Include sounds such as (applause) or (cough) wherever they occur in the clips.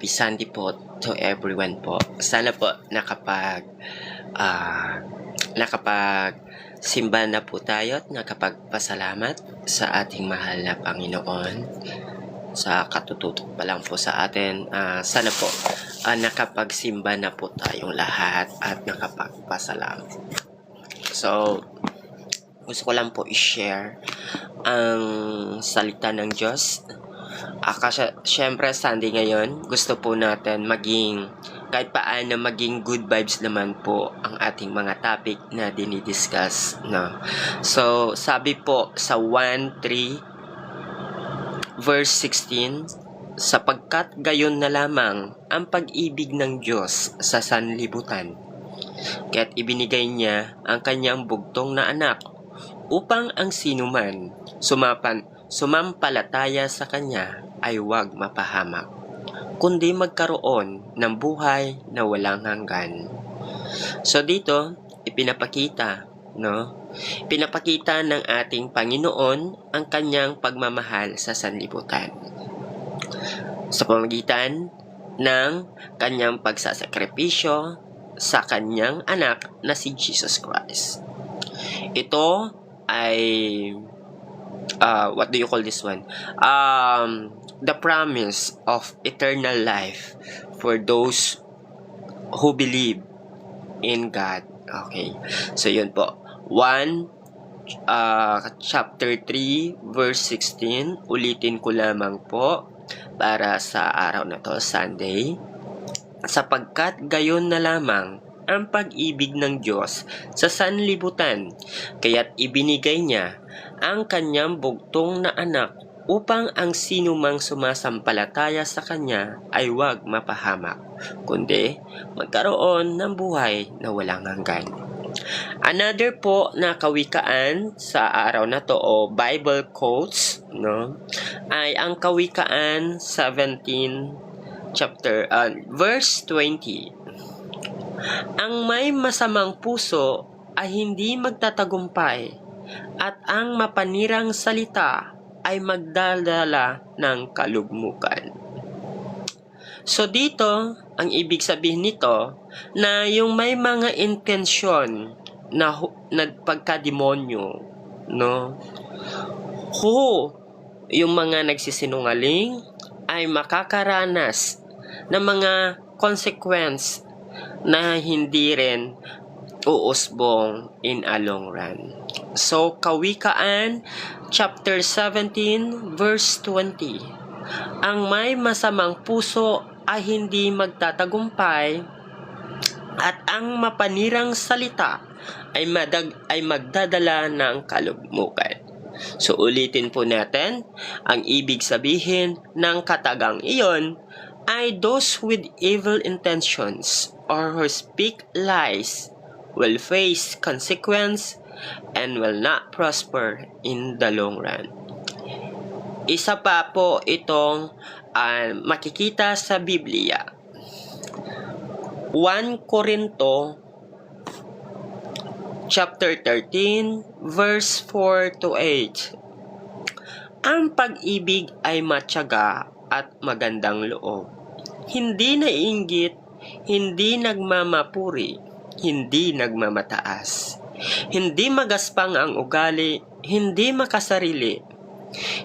happy Sunday po to everyone po. Sana po nakapag ah, nakapag simba na po tayo at nakapagpasalamat sa ating mahal na Panginoon sa katututok pa lang po sa atin. Ah, sana po ah, nakapagsimba na po tayong lahat at nakapagpasalamat. So, gusto ko lang po i-share ang salita ng Diyos. Ah, kasi syempre Sunday ngayon, gusto po natin maging kahit paano maging good vibes naman po ang ating mga topic na dinidiscuss. No? So, sabi po sa 1.3 verse 16, sapagkat gayon na lamang ang pag-ibig ng Diyos sa sanlibutan. Kaya't ibinigay niya ang kanyang bugtong na anak upang ang sinuman sumapan sumampalataya sa kanya ay huwag mapahamak, kundi magkaroon ng buhay na walang hanggan. So dito, ipinapakita, no? Pinapakita ng ating Panginoon ang kanyang pagmamahal sa sanlibutan. Sa pamagitan ng kanyang pagsasakripisyo sa kanyang anak na si Jesus Christ. Ito ay uh, what do you call this one? Um, the promise of eternal life for those who believe in God. Okay. So, yun po. 1, uh, chapter 3, verse 16. Ulitin ko lamang po para sa araw na to, Sunday. Sapagkat gayon na lamang ang pag-ibig ng Diyos sa sanlibutan, kaya't ibinigay niya ang kanyang bugtong na anak upang ang sinumang sumasampalataya sa kanya ay huwag mapahamak, kundi magkaroon ng buhay na walang hanggan. Another po na kawikaan sa araw na to o Bible quotes no ay ang kawikaan 17 chapter uh, verse 20 ang may masamang puso ay hindi magtatagumpay at ang mapanirang salita ay magdadala ng kalugmukan. So dito, ang ibig sabihin nito na yung may mga intensyon na nagpagkademonyo, no? Ho, yung mga nagsisinungaling ay makakaranas ng mga consequence na hindi rin uusbong in a long run. So, Kawikaan, chapter 17, verse 20. Ang may masamang puso ay hindi magtatagumpay at ang mapanirang salita ay, madag, ay magdadala ng kalugmukan. So, ulitin po natin, ang ibig sabihin ng katagang iyon ay those with evil intentions or who speak lies will face consequence and will not prosper in the long run. Isa pa po itong uh, makikita sa Biblia. 1 Korinto chapter 13 verse 4 to 8. Ang pag-ibig ay matyaga at magandang loob. Hindi naiinggit, hindi nagmamapuri, hindi nagmamataas. Hindi magaspang ang ugali, hindi makasarili.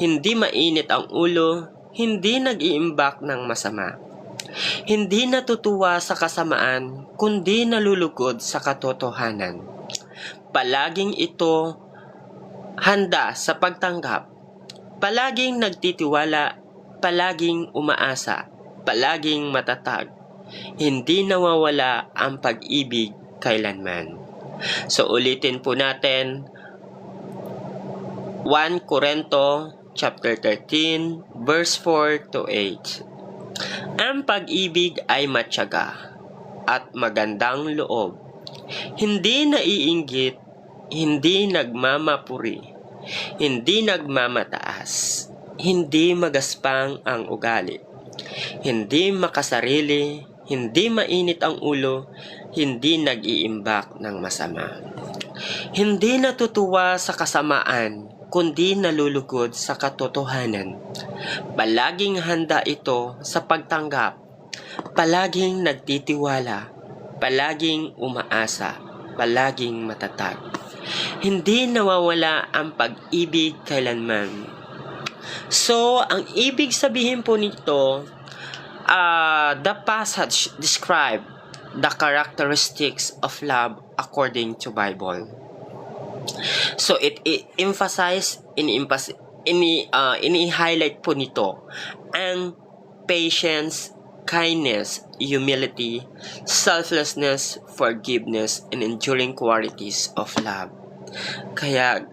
Hindi mainit ang ulo, hindi nag-iimbak ng masama. Hindi natutuwa sa kasamaan, kundi nalulugod sa katotohanan. Palaging ito handa sa pagtanggap. Palaging nagtitiwala, palaging umaasa, palaging matatag. Hindi nawawala ang pag-ibig kailanman. So ulitin po natin 1 Korinto chapter 13 verse 4 to 8. Ang pag-ibig ay matyaga at magandang loob. Hindi naiinggit, hindi nagmamapuri, hindi nagmamataas, hindi magaspang ang ugali, hindi makasarili, hindi mainit ang ulo, hindi nag-iimbak ng masama. Hindi natutuwa sa kasamaan, kundi nalulugod sa katotohanan. Palaging handa ito sa pagtanggap palaging nagtitiwala, palaging umaasa, palaging matatag. Hindi nawawala ang pag-ibig kailanman. So, ang ibig sabihin po nito, uh, the passage describe the characteristics of love according to Bible. So, it, it emphasize, in ini uh, ini-highlight po nito ang patience, kindness, humility, selflessness, forgiveness, and enduring qualities of love. Kaya,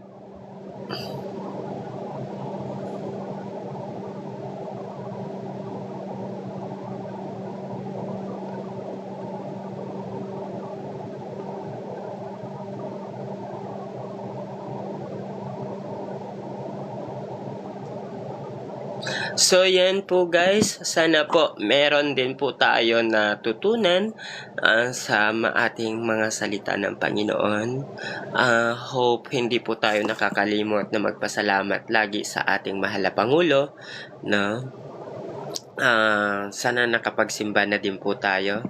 So yan po guys, sana po meron din po tayo na tutunan uh, sa ating mga salita ng Panginoon. Uh, hope hindi po tayo nakakalimot na magpasalamat lagi sa ating mahal na Pangulo. No? Uh, sana nakapagsimba na din po tayo.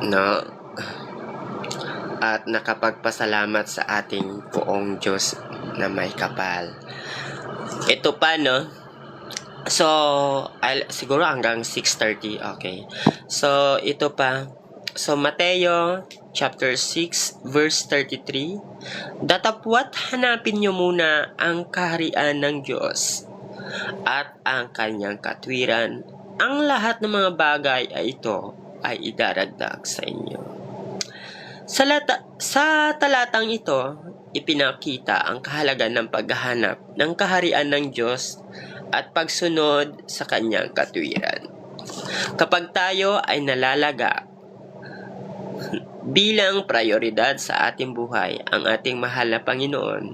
No? At nakapagpasalamat sa ating poong Diyos na may kapal. Ito pa, no? So, I'll, siguro hanggang 6.30. Okay. So, ito pa. So, Mateo chapter 6, verse 33. Datapwat hanapin nyo muna ang kaharian ng Diyos at ang kanyang katwiran. Ang lahat ng mga bagay ay ito ay idaragdag sa inyo. Sa, lata, sa talatang ito, ipinakita ang kahalagan ng paghahanap ng kaharian ng Diyos at pagsunod sa kanyang katwiran. Kapag tayo ay nalalaga (laughs) bilang prioridad sa ating buhay ang ating mahal na Panginoon,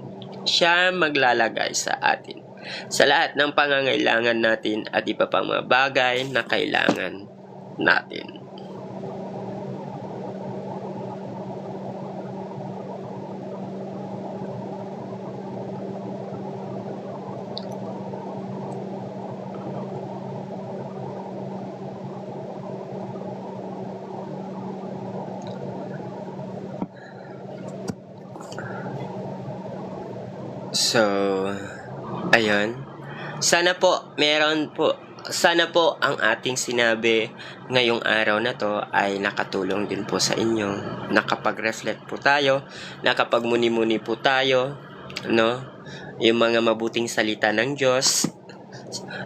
siya maglalagay sa atin sa lahat ng pangangailangan natin at iba pang mga bagay na kailangan natin. So, ayun. Sana po, meron po, sana po ang ating sinabi ngayong araw na to ay nakatulong din po sa inyo. Nakapag-reflect po tayo, nakapagmuni-muni po tayo, no? Yung mga mabuting salita ng Diyos.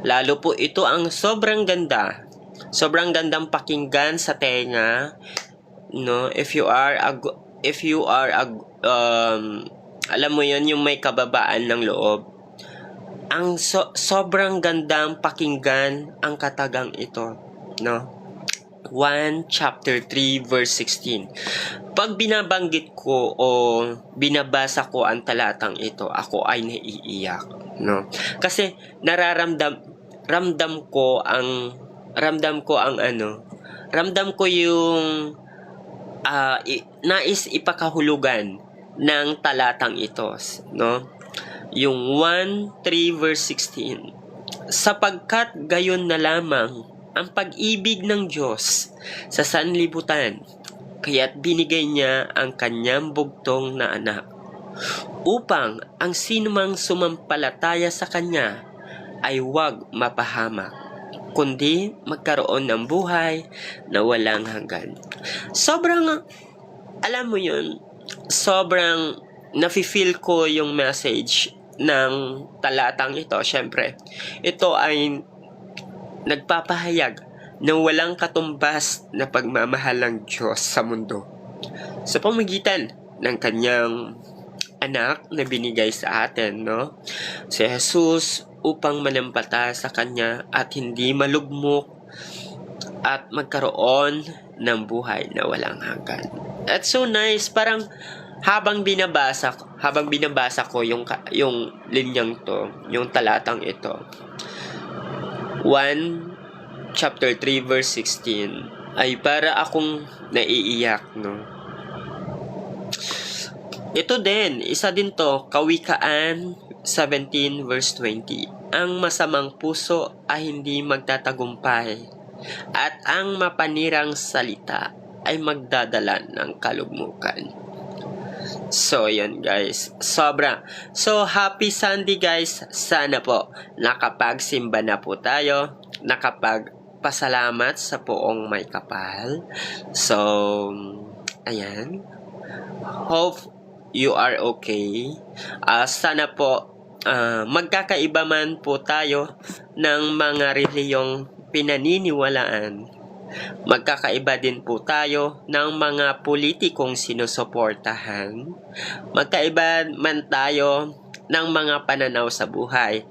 Lalo po ito ang sobrang ganda. Sobrang gandang pakinggan sa tenga, no? If you are a, if you are a, um, alam mo yon yung may kababaan ng loob. Ang so, sobrang gandang pakinggan ang katagang ito, no? 1 chapter 3 verse 16. Pag binabanggit ko o binabasa ko ang talatang ito, ako ay naiiyak, no? Kasi nararamdam ramdam ko ang ramdam ko ang ano, ramdam ko yung uh, i, nais ipakahulugan ng talatang ito, no? Yung 1, 3 verse 16. Sapagkat gayon na lamang ang pag-ibig ng Diyos sa sanlibutan, kaya't binigay niya ang kanyang bugtong na anak, upang ang sinumang sumampalataya sa kanya ay huwag mapahamak, kundi magkaroon ng buhay na walang hanggan. Sobrang, alam mo yun, sobrang nafe-feel ko yung message ng talatang ito. Siyempre, ito ay nagpapahayag ng walang katumbas na pagmamahal ng Diyos sa mundo. Sa pamagitan ng kanyang anak na binigay sa atin, no? Si Jesus upang manampata sa kanya at hindi malugmok at magkaroon ng buhay na walang hanggan. That's so nice. Parang habang binabasa habang binabasa ko yung yung linyang to, yung talatang ito. 1 chapter 3 verse 16 ay para akong naiiyak, no. Ito din, isa din to, Kawikaan 17 verse 20. Ang masamang puso ay hindi magtatagumpay at ang mapanirang salita ay magdadala ng kalugmukan. So, yun guys. Sobra. So, happy Sunday guys. Sana po nakapagsimba na po tayo. Nakapagpasalamat sa poong may kapal. So, ayan. Hope you are okay. Ah, sana po ah, magkakaiba man po tayo ng mga reliyong pinaniniwalaan Magkakaiba din po tayo ng mga politikong sinusuportahan. Magkaiba man tayo ng mga pananaw sa buhay.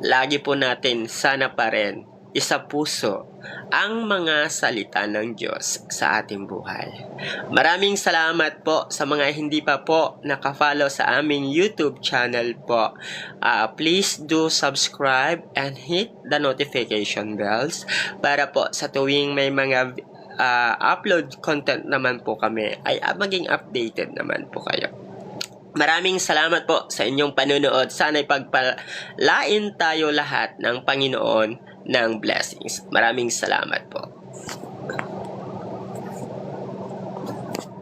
Lagi po natin sana pa rin isa puso ang mga salita ng Diyos sa ating buhay. Maraming salamat po sa mga hindi pa po nakafollow sa aming YouTube channel po. Ah, please do subscribe and hit the notification bells para po sa tuwing may mga ah, upload content naman po kami ay maging updated naman po kayo. Maraming salamat po sa inyong panunood. Sana'y pagpalain tayo lahat ng Panginoon ng blessings. Maraming salamat po.